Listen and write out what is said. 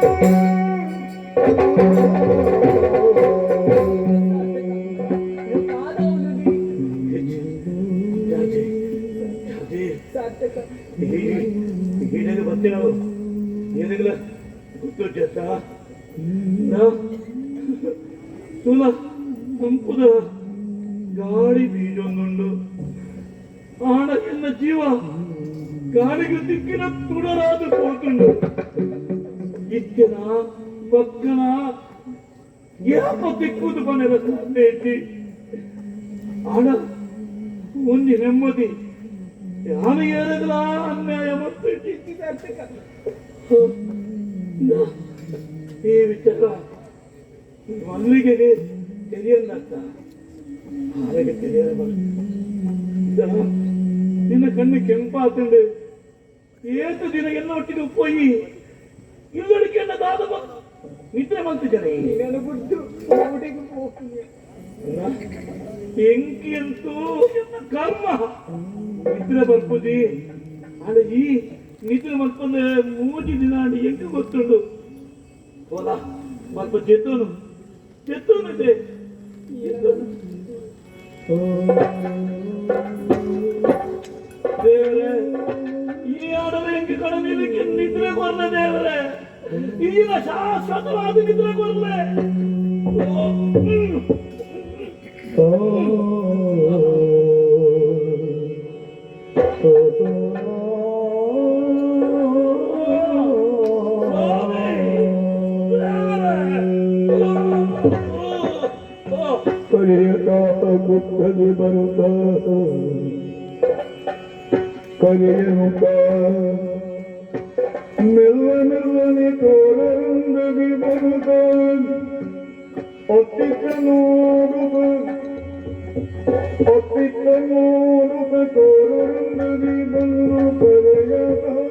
ಹಾಡುವಿರಿಯೋ ನೀವೆ ಎರುವವರು ಹಾಡುವಿರಿಯೋ ಹಿಡಿದು ಬರ್ತೀವಿ ನಾವು ಏನಿಲ್ಲ ಗೊತ್ತು ಜತ್ತ ತುಲ ಹಂಪುದ ಗಾಳಿ ಬೀಜೊಂದುಂಡು ಆಡ ಎನ್ನ ಜೀವ ಗಾಳಿಗೆ ದಿಕ್ಕಿನ ತುಡರಾದ ಹೋಗುಂಡು ಇತ್ತಿನ ಪಕ್ಕನ ಯಾಪ ಮನೆಯ ಸಾಧ್ಯ ಐತಿ ಆಡ ಒಂದು ನೆಮ್ಮದಿ ಯಾರು ಏರಗಲ ಅನ್ಯಾಯ ಮತ್ತು ಈ ವಿಚಾರ ಮಲ್ಲಿಗೆ ತಿಳಿಯಲ್ಲ ಹಾಗೆ ತೆರೆಯಲ್ಲ ನಿನ್ನ ಕಣ್ಣು ಕೆಂಪಾತಂಡು ಏತು ದಿನ ಎಲ್ಲ ಒಟ್ಟಿಗೆ ಪೋಯಿ ಇಲ್ಲಡಿಕೆ ದಾದ ನಿದ್ರೆ ಜನ ನೆನಪುಟ್ಟು ಊಟಿಗೆ ಹೋಗ್ತೀನಿ. ಎನ್ನ ಕರ್ಮ. ನಿದ್ರೆ ಬರ್ಪುದಿ ಆಡ ಈ ನಿದ್ರೆ ಮಲ್ಪಂದ ಮೂಜಿ ದಿನ ಹೆಂಗ ಗೊತ್ತುಂಡು ಹೋದ ಮಲ್ಪ ಚೆತ್ತೋನು ಚೆತ್ತೋನು ಇದೆ ಎತ್ತೋನು. ದೇವರೇ ಈ ಆಡದ ಹೆಂಗೆ ಕಡಿಮೆ ನಿದ್ರೆ ದೇವರೇ. ఈయన శాశ్వతవాది నిద్ర కొరలే గుప్తది బరుత මෙලුව මෙලුවනි තෝරන්දගේ බොරුතන් ඔත්තික නූරුප ඔත්තික නූරුප තෝරන්දගේ බොරුපරයතා